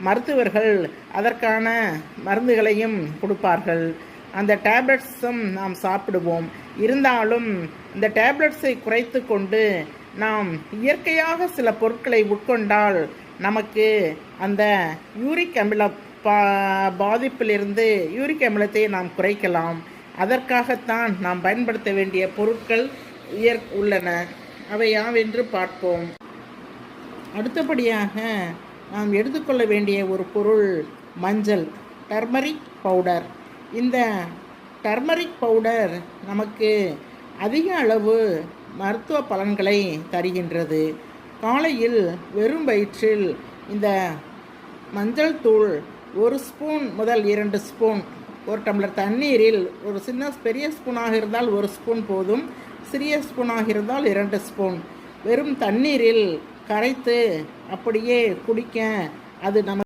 மருத்துவர்கள் அதற்கான மருந்துகளையும் கொடுப்பார்கள். அந்த டேப்லெட்ஸும் நாம் சாப்பிடுவோம். இருந்தாலும் இந்த டேப்லெட்ஸை குறைத்து கொண்டு நாம் இயற்கையாக சில பொருட்களை உட்கொண்டால் நமக்கு அந்த யூரிக் அமில பா பாதிப்பிலிருந்து யூரிக் அமிலத்தை நாம் குறைக்கலாம். அதற்காகத்தான் நாம் பயன்படுத்த வேண்டிய பொருட்கள் இயற் உள்ளன. அவை யாவென்று பார்ப்போம். அடுத்தபடியாக நாம் எடுத்துக்கொள்ள வேண்டிய ஒரு பொருள் மஞ்சள் டர்மரிக் பவுடர். இந்த டர்மரிக் பவுடர் நமக்கு அதிக அளவு மருத்துவ பலன்களை தருகின்றது. காலையில் வெறும் வயிற்றில் இந்த மஞ்சள் தூள் ஒரு ஸ்பூன் முதல் இரண்டு ஸ்பூன் ஒரு டம்ளர் தண்ணீரில் ஒரு சின்ன பெரிய ஸ்பூனாக இருந்தால் ஒரு ஸ்பூன் போதும் சிறிய ஸ்பூனாக இருந்தால் இரண்டு ஸ்பூன். வெறும் தண்ணீரில் கரைத்து அப்படியே குடிக்க அது நம்ம